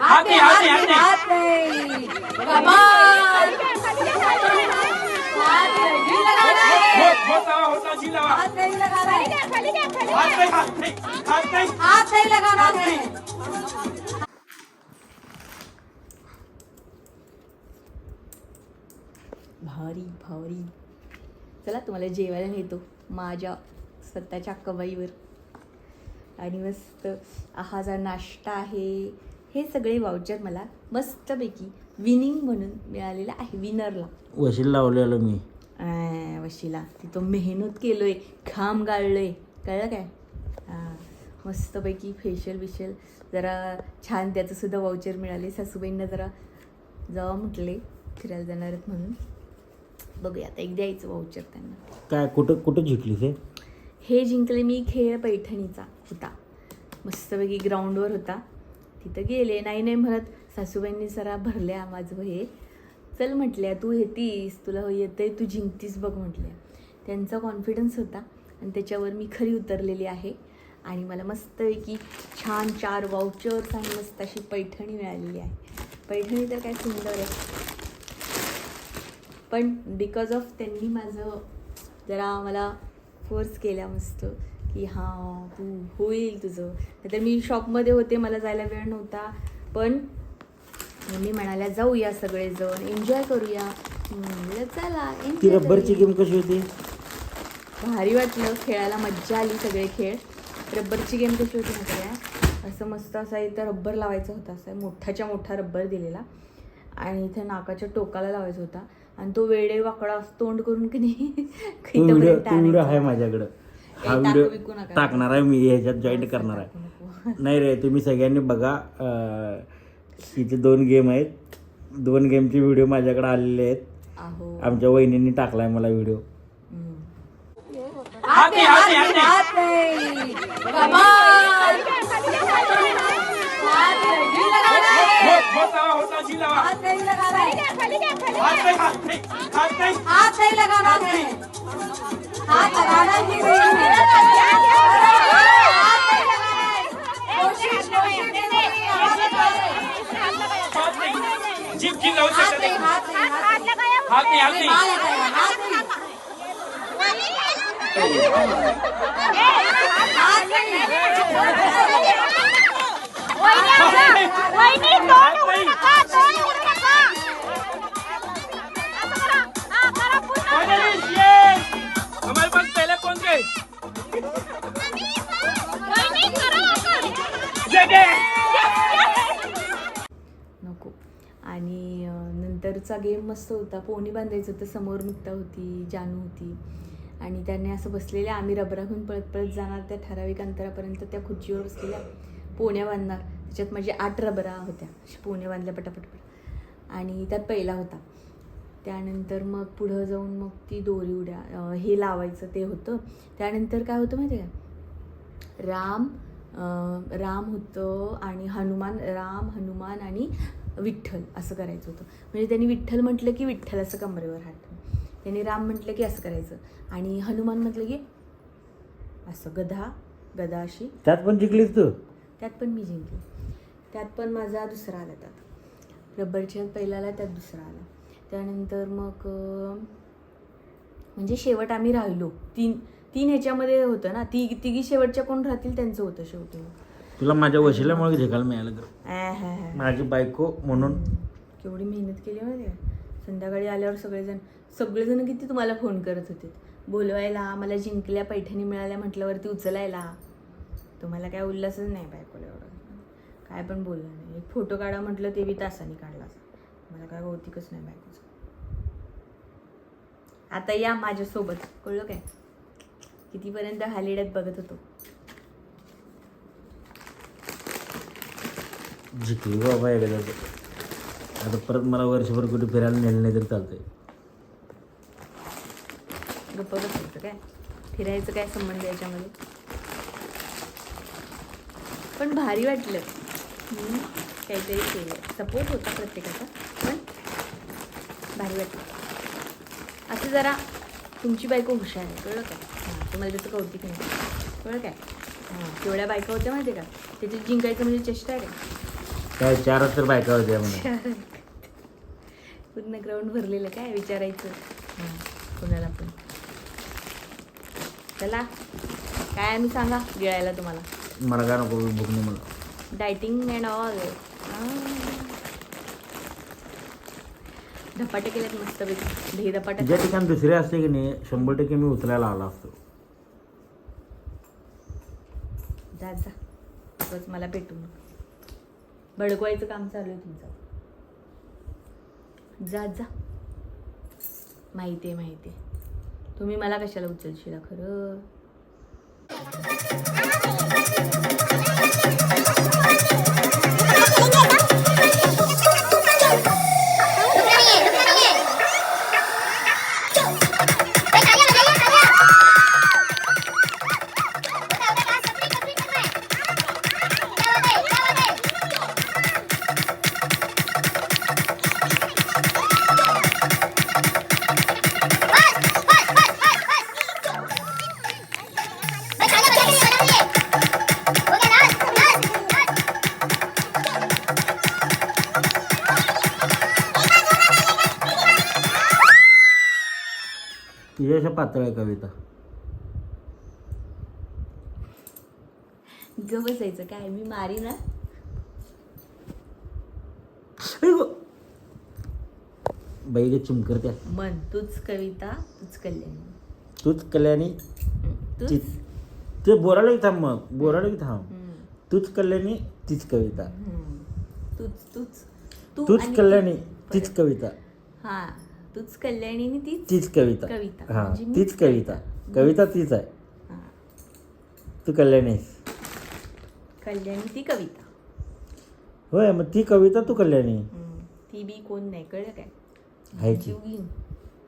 हात नाही हात नाही हात. नाही हात नाही कमाल हात नहीं लगाना है होत होत लावा होत लावा जी लावा. हाथ नहीं लगाना है हात नाही. हात नाही हात नाही हाथ नहीं. लगाना है भारी भारी. चला तुम्हाला जेवायला नेतो माझ्या स्वतःच्या कमाईवर आणि मस्त आहाचा नाश्ता आहे हे सगळे वाउचर मला मस्तपैकी विनिंग म्हणून मिळालेलं आहे विनरला वशील लावलेलं मी. वशिला. तिथं मेहनत केलोय घाम गाळलोय. कळलं काय? हां मस्तपैकी फेशियल बिशियल जरा छान त्याचं सुद्धा वाउचर मिळाले. सासूबाईंना जरा जावा म्हटले फिरायला जाणार आहेत म्हणून बघूया आता एक द्यायचं वाउचर त्यांना. काय कुठं कुठं जिंकली ते हे जिंकले मी खेळ पैठणीचा होता. मस्तपैकी ग्राउंडवर होता. तिथं गेले. नाही नाही म्हणत सासूबाईंनी जरा भरल्या माझं हे. चल म्हटल्या तू येतीस तुला येतं आहे तू जिंकतीस बघ म्हटल्या. त्यांचा कॉन्फिडन्स होता आणि त्याच्यावर मी खरी उतरलेली आहे. आणि मला मस्तपैकी छान चार वाउचर्स आणि मस्त अशी पैठणी मिळालेली आहे. पैठणी तर काय सुंदर आहे. पण बिकॉज ऑफ त्यांनी माझं जरा मला फोर्स केला मस्त. की हां तू होईल तुझं. नाहीतर मी शॉपमध्ये होते मला जायला वेळ नव्हता. पण मम्मी म्हणाल्या जाऊया सगळेजण एन्जॉय करूया. म्हणलं चला ती रब्बरची गेम कशी होती? भारी वाटलं खेळायला मज्जा आली सगळे खेळ. रब्बरची गेम कशी होती माहिती काय असं मस्त असा इथं रब्बर लावायचा होता असा मोठाच्या मोठा रब्बर दिलेला. आणि इथं नाकाच्या टोकाला लावायचा होता. आणि तो वेडे वाकडा असं तोंड करून की नाही आहे. माझ्याकडं. हा व्हिडिओ. टाकणार आहे मी ह्याच्यात जॉईंट करणार. आहे नाही रे तुम्ही सगळ्यांनी बघा इथे दोन गेम आहेत दोन गेमचे व्हिडिओ माझ्याकडे आलेले आहेत आमच्या वहिनींनी टाकलाय मला व्हिडिओ. हात नाही जीभ जी लावू हाथ शकत नहीं. नाही हाथ नहीं. हाथ नहीं हात नहीं. हात नाही. समोरचा गेम मस्त होता. पोहणी बांधायचं होतं समोर मुक्ता होती जानू होती. आणि त्याने असं बसलेल्या आम्ही रबराहून पळत पळत जाणार त्या ठराविक अंतरापर्यंत त्या खुर्चीवर बसलेल्या पोण्या बांधणार. त्याच्यात माझी आठ रबरा होत्या. अशा बांधल्या पटापट आणि त्यात पहिला होता. त्यानंतर मग पुढं जाऊन मग ती दोरी उड्या हे लावायचं ते होतं. त्यानंतर काय होतं माहिती आहे का? राम राम होतं आणि हनुमान राम हनुमान आणि विठ्ठल असं करायचं होतं. म्हणजे त्यांनी विठ्ठल म्हटलं की विठ्ठल असं कमरेवर हात. त्यांनी राम म्हटलं की असं करायचं. आणि हनुमान म्हटलं की असं गधा गदा अशी त्यात पण जिंकलीस तू? त्यात पण मी जिंकले. त्यात पण माझा दुसरा आला त्यात. रब्बरच्या पहिला आला त्यात दुसरा आला. त्यानंतर मग म्हणजे शेवट आम्ही राहिलो. तीन तीन ह्याच्यामध्ये होतं ना. ती तिघी शेवटच्या कोण राहतील त्यांचं होतं शेवटी. तुला माझ्या वशिल्यामुळे जिंकायला मिळालं तर हॅ, हॅ. माझी बायको म्हणून. केवढी मेहनत केली माहिती आहे संध्याकाळी आल्यावर सगळेजण सगळेजण किती तुम्हाला फोन करत होते? बोलवायला मला जिंकल्या पैठणी मिळाल्या म्हटल्यावरती उचलायला. तुम्हाला काय उल्हासच नाही बायकोला एवढं. काय पण बोललं नाही. एक फोटो काढा म्हटलं ते बी तासाने काढला मला काय भौतिकच नाही बायकोचं. आता या माझ्यासोबत. कळलं काय? कितीपर्यंत हालिड्यात बघत होतो. जिंकली बाबा एकदा आता परत मला वर्षभर कुठे फिरायला नेलं नाही तर चालतंय. गप्प बसायचं काय? फिरायचं काय संबंध याच्यामध्ये? पण भारी वाटलं. काहीतरी केलं सपोर्ट होता प्रत्येकाचा पण भारी वाटलं. असं जरा तुमची बायको हुशार आहे कळलं काय हां तुम्हाला त्याचं कौतिक नाही कळलं काय? हां केवढ्या बायका होत्या माहिती आहे का? त्याच्यात जिंकायचं म्हणजे चेष्टा आहे काय चारच तर बायका होत्या म्हणा पूर्ण ग्राउंड भरलेलं काय विचारायचं? हां कोणाला पण. चला काय आम्ही सांगा गिळायला तुम्हाला? मला काय नको भूक नाही मला. डायटिंग अँड ऑल धपाटे केलेत मस्तपैकी दही धपाटे. ज्या ठिकाणी दुसरे असते की नाही शंभर टक्के मी उचलायला आला असतो. जा जा. बस मला भेटून भडकवायचं काम चालू आहे तुमचं. जा जा. माहिती आहे माहिती आहे तुम्ही मला कशाला उचलशीला खरं? अशा पातळ आहे कविता. ग बसायचं काय? मी मारी ना. बाई गे चिमकरत्या मन तूच कविता तूच कल्याणी. तूच कल्याणी? हं, तूच. ती- बोराला थांब मग बोराला थांब. हं, तूच कल्याणी तीच कविता. हं. तूच तूच. तू तूच आणि कल्याणी. तीच कविता. हा. तूच कल्याणी आणि तीच तीच कविता. कविता. हा म्हणजे तीच कविता. कविता. तीच आहे. हा. तू कल्याणी आहेस. कल्याणी ती कविता. होय मग ती कविता तू कल्याणी. ती बी कोण नाही कळलं काय? आहे की. जीव घेईन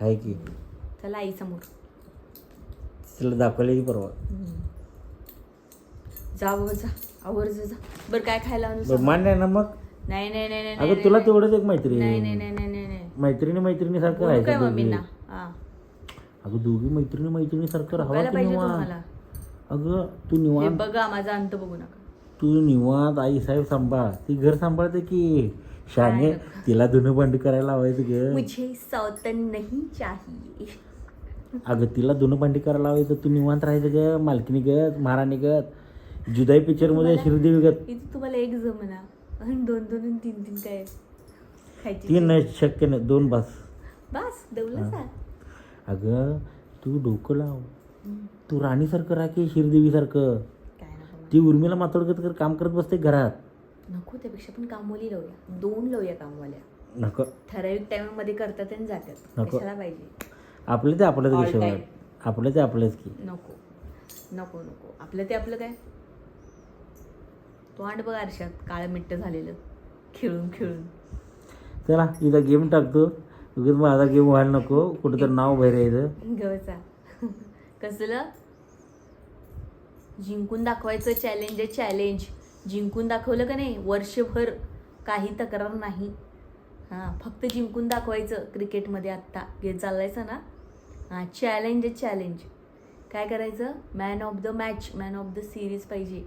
आहे की. चला आई समोर. तिला दाखवले की परवा. जा बाबा जा. आवर जा. बरं काय खायला आणू बरं, सांग? मान्य आहे ना मग? नाही नाही नाही नाही अगं तुला नाही. तेवढंच एक नाही नाही मैत्री नाही नाही नाही मैत्रिणी मैत्रिणी सारखं बोलू काय राहायचं हा. अगं दोघी मैत्रिणी मैत्रिणी सारखं राहावं बघायला की पाहिजे निवांत? तुम्हाला. अगं तू हे निवांत बघा माझा अंत बघू नका. तू निवांत आई साहेब सांभाळ. ती घर सांभाळते की? शाने तिला धुणं भांडी करायला लावायचं ग. मुझे सौतन नहीं चाहिए. अगं तिला धुणं भांडी करायला लावायचं तू निवांत राहायचं ग मालकीनी गत महाराणी गत जुदाई पिक्चरमध्ये श्रीदेवी गत इथे तुम्हाला एक जमना. आणि दोन दोन आणि तीन तीन काय? खायची तीन नाही शक्य नाही. दोन बस. बस देवलं सा अगं तू डोकं लाव. तू राणीसारखं राह की श्रीदेवीसारखं. काय नको ती उर्मिला मातोडकर कर काम करत बसते घरात. नको त्यापेक्षा पण कामवाली लावूया. दोन लावूया कामवाल्या. नको. ठराविक टाइममध्ये करतात आणि जातात. नको. कशाला पाहिजे? आपलं ते आपलंच All time. आपलं ते आपलंच की. नको. नको नको. आपलं ते आपलं काय? तोंड बघ आरशात. काळं मिट्ट झालेलं. खेळून खेळून. चला इथं गेम टाकतो. उगीच माझा गेम व्हायला नको. कुठंतरी नाव बाहेर यायचं गवचा कसलं? जिंकून दाखवायचं चॅलेंज आहे चॅलेंज जिंकून दाखवलं का नाही? वर्षभर काही तक्रार नाही. हां फक्त जिंकून दाखवायचं क्रिकेटमध्ये आत्ता. हे चाललायचं ना? हां चॅलेंज आहे चॅलेंज काय करायचं? Man of the match man of the series पाहिजे.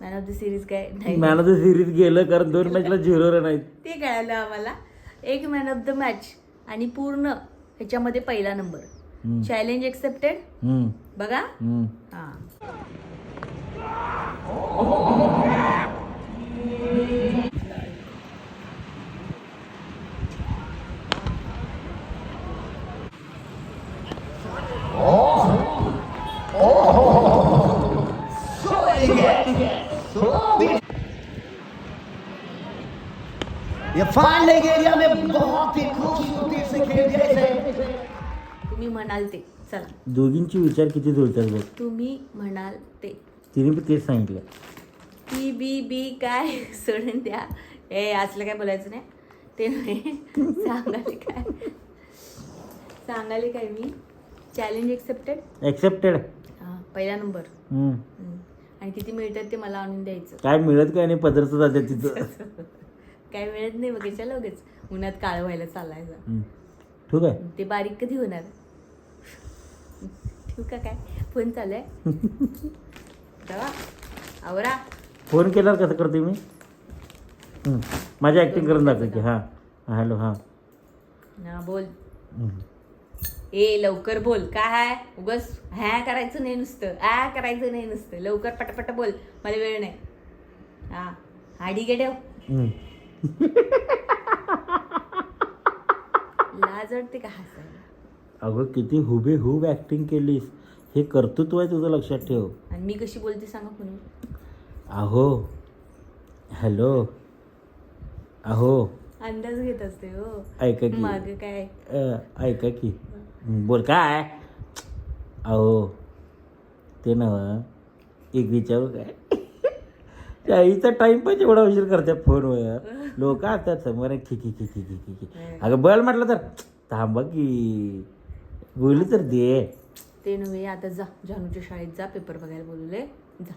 मॅन ऑफ द सिरीज काय नाही मॅन ऑफ द सिरीज गेलं कारण दोन मॅचला झिरो रन आहेत. ते कळालं आम्हाला. एक मॅन ऑफ द मॅच आणि पूर्ण ह्याच्यामध्ये पहिला नंबर. चॅलेंज एक्सेप्टेड बघा. हा. ये फाइल लेग एरिया में बहुत ही खूबसूरती से खेल जैसे तुम्ही म्हणाल ते चला. दोघींचे विचार किती जुळतात बघ. तुम्ही म्हणाल ते. तिने बी तेच सांगितलं. टी बी बी काय सोडून द्या. ए असलं काय बोलायचं नाही. ते नाही. सांगाले काय? सांगाले काय मी? चॅलेंज एक्सेप्टेड ऍक्सेप्टेड हां पहिला नंबर. हम्म. आणि किती मिळतात ते मला आणून द्यायचं. काय मिळत काय नाही पदरच जाते तिथं. काय मिळत नाही बघ कशाला लगेच. उन्हात काळ व्हायला चालायचं. हम्म. ठीक आहे ते बारीक कधी होणार? ठेवू का काय? फोन चालू आहे? जावा. आवरा. फोन केल्यावर कसं करते मी? हं. माझी ऍक्टिंग करून दाखव की हां. हॅलो हां. ना बोल. हं. ए लवकर बोल. काय हाय? उगस हॅ करायचं नाही नुसतं. आ करायचं नाही नुसतं. लवकर पटापट बोल. मला वेळ नाही. हा. हाडी गे ठेव. हं. लाज वाटते का हसायला? अगं किती हुबेहूब ऍक्टिंग केलीस. हे कर्तृत्व आहे तुझं लक्षात ठेव. आणि मी कशी बोलते सांगा म्हणून अहो. हॅलो. अहो. अंदाज घेत असते हो. ऐका की. माग काय? ऐका की. बोल काय? अहो. ते नव एक विचारू काय? आईचा टाइमपास एवढा उशीर करते फोनवर. लोक आता समोर खी खी खी खी खी खी खी. अगं बल म्हटलं तर थांबा की. बोलली तर दे. ते नव्हे आता जा जानूच्या शाळेत जा पेपर बघायला बोलवले जा.